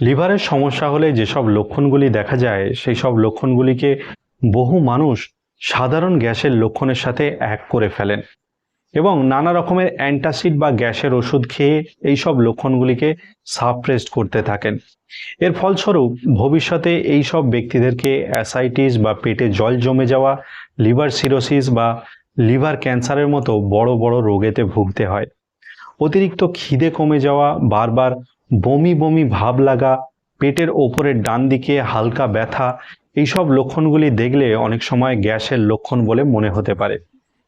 লিভারের সমস্যা হলে যেসব লক্ষণগুলি দেখা যায়, সেই সব লক্ষণগুলিকে বহু মানুষ সাধারণ গ্যাসের লক্ষণের সাথে এক করে ফেলেন এবং নানা রকমের অ্যান্টাসিড বা গ্যাসের ওষুধ খেয়ে এই সব লক্ষণগুলিকে সাপ্রেসড করতে থাকেন। এর ফলস্বরূপ ভবিষ্যতে এই সব ব্যক্তিদেরকে অ্যাসাইটিস বা পেটে জল জমে যাওয়া, লিভার সিরোসিস বা লিভার ক্যান্সারের মতো বড় বড় রোগেতে ভুগতে হয়। অতিরিক্ত খিদে কমে যাওয়া, বারবার বমি বমি ভাব লাগা, পেটের ওপরের ডান দিকে হালকা ব্যথা, এইসব লক্ষণগুলি দেখলে অনেক সময় গ্যাসের লক্ষণ বলে মনে হতে পারে।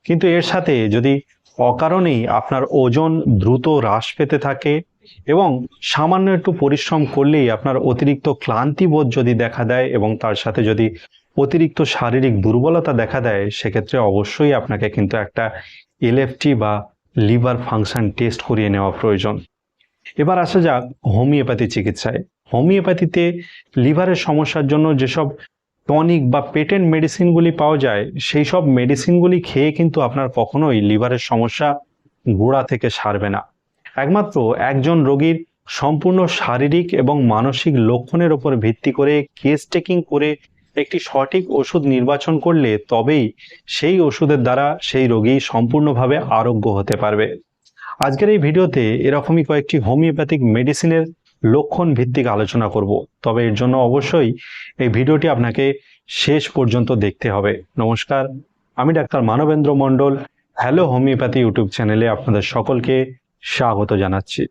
কিন্তু এর সাথে যদি অকারণেই আপনার ওজন দ্রুত হ্রাস পেতে থাকে এবং সামান্য একটু পরিশ্রম করলেই আপনার অতিরিক্ত ক্লান্তিবোধ যদি দেখা দেয় এবং তার সাথে যদি অতিরিক্ত শারীরিক দুর্বলতা দেখা দেয়, সেক্ষেত্রে অবশ্যই আপনাকে কিন্তু একটা এলএফটি বা লিভার ফাংশন টেস্ট করিয়ে নেওয়া প্রয়োজন। এবার আসা যাক হোমিওপ্যাথি চিকিৎসায়। হোমিওপ্যাথিতে লিভারের সমস্যার জন্য যেসব টনিক বা পেটেন্ট মেডিসিনগুলি পাওয়া যায়, সেই সব মেডিসিনগুলি খেয়ে কিন্তু আপনার কখনোই লিভারের সমস্যা গোড়া থেকে সারবে না। একমাত্র একজন রোগীর সম্পূর্ণ শারীরিক এবং মানসিক লক্ষণের উপর ভিত্তি করে কেস টেকিং করে একটি সঠিক ওষুধ নির্বাচন করলে তবেই সেই ওষুধের দ্বারা সেই রোগী সম্পূর্ণভাবে আরোগ্য হতে পারবে। আজকের এই ভিডিওতে এরকমই কয়েকটি হোমিওপ্যাথিক মেডিসিনের লক্ষণ ভিত্তিক আলোচনা করব। তবে এর জন্য অবশ্যই এই ভিডিওটি আপনাকে শেষ পর্যন্ত দেখতে হবে। নমস্কার, আমি doctor Manabendra Mondal, hello homeopathy YouTube চ্যানেলে আপনাদের সকলকে স্বাগত জানাচ্ছি।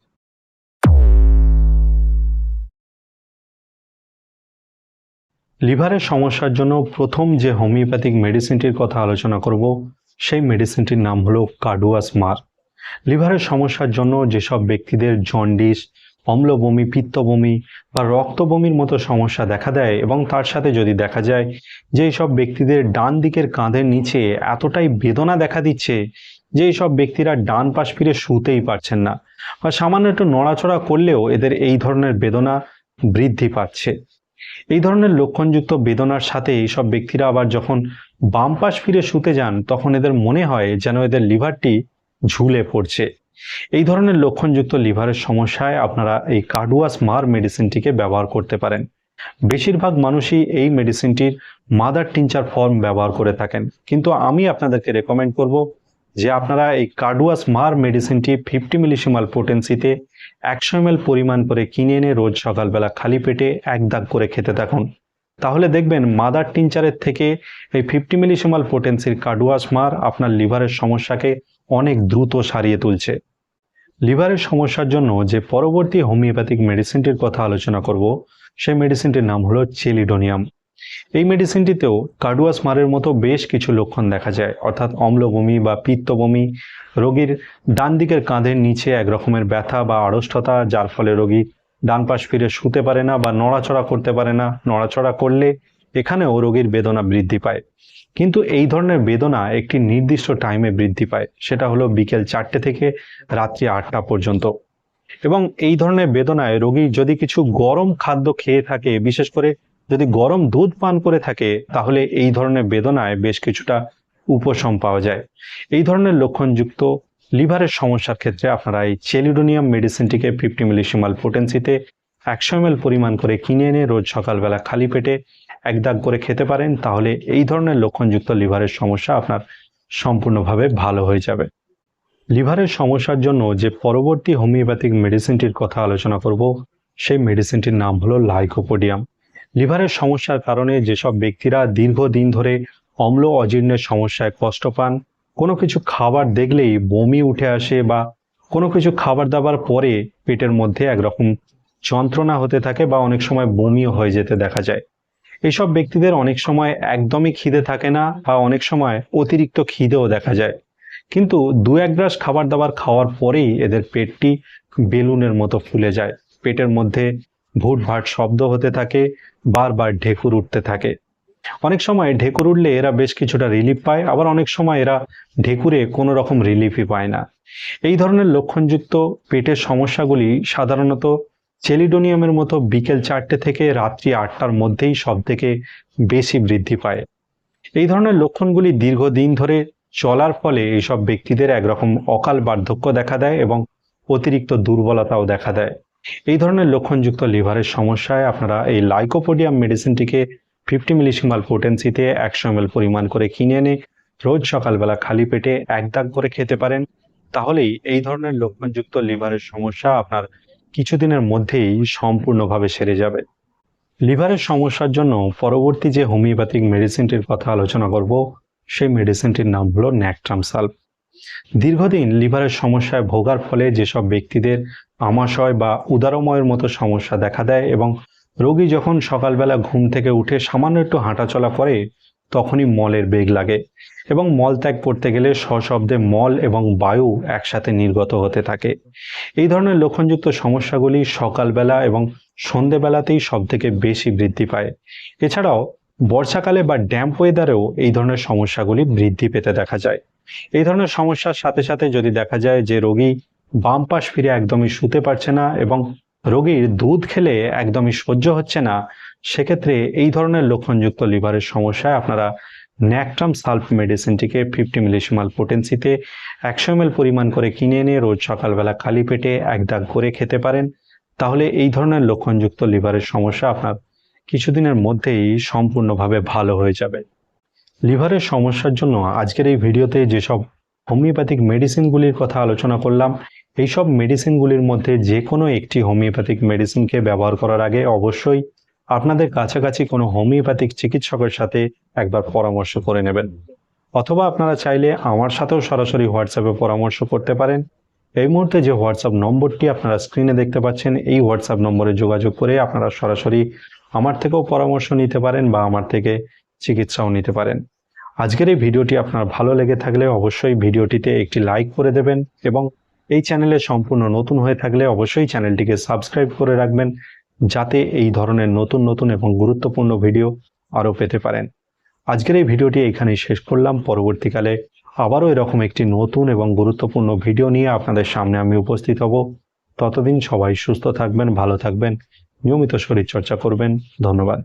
লিভারের সমস্যার জন্য প্রথম যে হোমিওপ্যাথিক মেডিসিনটির কথা আলোচনা করব, সেই মেডিসিনটির নাম হলো কার্ডুয়াস মার লিভারের সমস্যার জন্য যেসব ব্যক্তিদের জন্ডিস, অম্লবমি, পিত্তবমি বা রক্তবমির মতো সমস্যা দেখা দেয় এবং তার সাথে যদি দেখা যায় যে সব ব্যক্তিদের ডান দিকের কাঁধের নিচে এতটাই বেদনা দেখা দিচ্ছে যে সব ব্যক্তিরা ডান পাশ ফিরে শুতেই পারছেন না বা সামান্য একটু নড়াচড়া করলেও এদের এই ধরনের বেদনা বৃদ্ধি পাচ্ছে। এই ধরনের লক্ষণযুক্ত বেদনার সাথে এইসব ব্যক্তিরা আবার যখন বাম পাশ ফিরে শুতে যান, তখন এদের মনে হয় যেন এদের লিভারটি ঝুলে পড়ছে। এই ধরনের লক্ষণযুক্ত লিভারের সমস্যায় আপনারা এই কার্ডুয়াস মার মেডিসিনটিকে ব্যবহার করতে পারেন। বেশিরভাগ মানুষই এই মেডিসিনটির মাদার টিনচার ফর্ম ব্যবহার করে থাকেন। কিন্তু আমি আপনাদেরকে রেকমেন্ড করব যে আপনারা এই কার্ডুয়াস মার মেডিসিনটি ফিফটি মিলিসিমাল পোটেন্সিতে একশো এম পরিমাণ করে কিনে এনে রোজ সকালবেলা খালি পেটে এক দাগ করে খেতে থাকুন। তাহলে দেখবেন মাদার টিনচারের থেকে এই ফিফটি মিলিসিমাল পোটেন্সির কার্ডুয়াস মার আপনার লিভারের সমস্যাকে অনেক দ্রুত সারিয়ে তুলছে। লিভারের সমস্যার জন্য যে পরবর্তী হোমিওপ্যাথিক মেডিসিনটির কথা আলোচনা করব, সেই মেডিসিনটির নাম হলো চেলিডোনিয়াম। এই মেডিসিনটিতেও কার্ডুয়াস মারের মতো বেশ কিছু লক্ষণ দেখা যায়, অর্থাৎ অম্লবমি বা পিত্তবমি রোগীর ডান দিকের কাঁধের নিচে এক রকমের ব্যথা বা আড়ষ্টতা যার ফলে রোগী ডান পাশ ফিরে শুতে পারে না বা নড়াচড়া করতে পারে না। নড়াচড়া করলে এখানেও রোগীর বেদনা বৃদ্ধি পায়। কিন্তু এই ধরনের বেদনা একটি নির্দিষ্ট টাইমে বৃদ্ধি পায়। সেটা হলো বিকেল চারটে থেকে রাত্রি আটটা পর্যন্ত। এবং এই ধরনের বেদনায় রোগী যদি কিছু গরম খাদ্য খেয়ে থাকে, বিশেষ করে যদি গরম দুধ পান করে থাকে, তাহলে এই ধরনের বেদনায় বেশ কিছুটা উপশম পাওয়া যায়। এই ধরনের লক্ষণযুক্ত লিভারের সমস্যার ক্ষেত্রে আপনারা এই চেলিডোনিয়াম মেডিসিনটিকে ফিফটি মিলিসিমাল পোটেন্সিতে একশো এম পরিমাণ করে কিনে এনে রোজ সকালবেলা খালি পেটে এক দাগ করে খেতে পারেন, তাহলে এই ধরনের লক্ষণযুক্ত লিভারের সমস্যা আপনার সম্পূর্ণভাবে ভালো হয়ে যাবে। লিভারের সমস্যার জন্য যে পরবর্তী হোমিওপ্যাথিক মেডিসিনটির কথা আলোচনা করব, সেই মেডিসিনটির নাম হলো লাইকোপোডিয়াম। লিভারের সমস্যার কারণে যেসব ব্যক্তিরা দীর্ঘদিন ধরে অম্ল অজীর্ণের সমস্যায় কষ্ট পান, কোনো কিছু খাবার দেখলেই বমি উঠে আসে বা কোনো কিছু খাবার দাবার পরে পেটের মধ্যে একরকম যন্ত্রণা হতে থাকে বা অনেক সময় বমিও হয়ে যেতে দেখা যায়। এইসব ব্যক্তিদের অনেক সময় একদমই খিদে থাকে না বা অনেক সময় অতিরিক্ত খিদেও দেখা যায়। কিন্তু দু এক গ্রাস খাবার দাবার খাওয়ার পরেই এদের পেটটি বেলুনের মতো ফুলে যায়। পেটের মধ্যে ভুটভাট শব্দ হতে থাকে, বারবার ঢেকুর উঠতে থাকে। অনেক সময় ঢেকুর উঠলে এরা বেশ কিছুটা রিলিফ পায়, আবার অনেক সময় এরা ঢেকুরে কোনো রকম রিলিফই পায় না। এই ধরনের লক্ষণযুক্ত পেটের সমস্যাগুলি সাধারণত চেলিডোনিয়ামের মতো বিকেল চারটে থেকে রাত্রি আটটার মধ্যেই সব থেকে বেশি বৃদ্ধি পায়। এই ধরনের লক্ষণগুলি দীর্ঘদিন ধরে চলার ফলে এইসব ব্যক্তিদের একরকম অকাল বার্ধক্য দেখা দেয় এবং অতিরিক্ত দুর্বলতাও দেখা দেয়। এই ধরনের লক্ষণযুক্ত লিভারের সমস্যায় আপনারা এই লাইকোপোডিয়াম মেডিসিনটিকে ফিফটি মিলিসিমাল পোটেন্সিতে একশো এম পরিমাণ করে কিনে এনে রোজ সকালবেলা খালি পেটে এক দাগ করে খেতে পারেন। তাহলেই এই ধরনের লক্ষণযুক্ত লিভারের সমস্যা আপনার কিছুদিনের মধ্যেই সম্পূর্ণভাবে সেরে যাবে। লিভারের সমস্যার জন্য পরবর্তী যে হোমিওপ্যাথিক মেডিসিনটির কথা আলোচনা করব, সেই মেডিসিনটির নাম হলো ন্যাকট্রাম সাল্ভ দীর্ঘদিন লিভারের সমস্যায় ভোগার ফলে যেসব ব্যক্তিদের আমাশয় বা উদারময়ের মতো সমস্যা দেখা দেয় এবং রোগী যখন সকালবেলা ঘুম থেকে উঠে সামান্য একটু হাঁটাচলা করে তখনই মলের বেগ লাগে এবং মল ত্যাগ করতে গেলে সশব্দে মল এবং বায়ু একসাথে নির্গত হতে থাকে। এই ধরনের লক্ষণযুক্ত সমস্যাগুলি সকালবেলা এবং সন্ধেবেলাতেই সব থেকে বেশি বৃদ্ধি পায়। এছাড়াও বর্ষাকালে বা ড্যাম্প ওয়েদারেও এই ধরনের সমস্যাগুলি বৃদ্ধি পেতে দেখা যায়। এই ধরনের সমস্যার সাথে সাথে যদি দেখা যায় যে রোগী বাম পাশ ফিরে একদমই শুতে পারছে না এবং রোগীর দুধ খেলে একদমই সহ্য হচ্ছে না। সেক্ষেত্রে এই ধরনের লক্ষণযুক্ত লিভারের সমস্যায় আপনারা ন্যাকট্রাম সালফ মেডিসিনটিকে ফিফটি মিলিসিমাল পোটেন্সিতে একশো এম পরিমাণ করে কিনে এনে রোজ সকালবেলা খালি পেটে এক দাগ করে খেতে পারেন। তাহলে এই ধরনের লক্ষণযুক্ত লিভারের সমস্যা আপনার কিছুদিনের মধ্যেই সম্পূর্ণভাবে ভালো হয়ে যাবে। লিভারের সমস্যার জন্য আজকের এই ভিডিওতে যেসব হোমিওপ্যাথিক মেডিসিনগুলির কথা আলোচনা করলাম এইসব মেডিসিনগুলির মধ্যে যে কোনো একটি হোমিওপ্যাথিক মেডিসিনকে ব্যবহার করার আগে অবশ্যই আপনাদের কাছাকাছি কোনো হোমিওপ্যাথিক চিকিৎসকের সাথে একবার পরামর্শ করে নেবেন। অথবা আপনারা চাইলে আমার সাথেও সরাসরি হোয়াটসঅ্যাপে পরামর্শ করতে পারেন। এই মুহূর্তে যে হোয়াটসঅ্যাপ নম্বরটি আপনারা স্ক্রিনে দেখতে পাচ্ছেন, এই হোয়াটসঅ্যাপ নম্বরে যোগাযোগ করে আপনারা সরাসরি আমার থেকেও পরামর্শ নিতে পারেন বা আমার থেকে চিকিৎসাও নিতে পারেন। আজকের এই ভিডিওটি আপনার ভালো লেগে থাকলে অবশ্যই ভিডিওটিতে একটি লাইক করে দেবেন এবং এই চ্যানেলে সম্পূর্ণ নতুন হয়ে থাকলে অবশ্যই চ্যানেলটিকে সাবস্ক্রাইব করে রাখবেন, যাতে এই ধরনের নতুন নতুন এবং গুরুত্বপূর্ণ ভিডিও আরও পেতে পারেন। আজকের এই ভিডিওটি এখানেই শেষ করলাম। পরবর্তীকালে আবারও এরকম একটি নতুন এবং গুরুত্বপূর্ণ ভিডিও নিয়ে আপনাদের সামনে আমি উপস্থিত হব। ততদিন সবাই সুস্থ থাকবেন, ভালো থাকবেন, নিয়মিত শরীরচর্চা করবেন। ধন্যবাদ।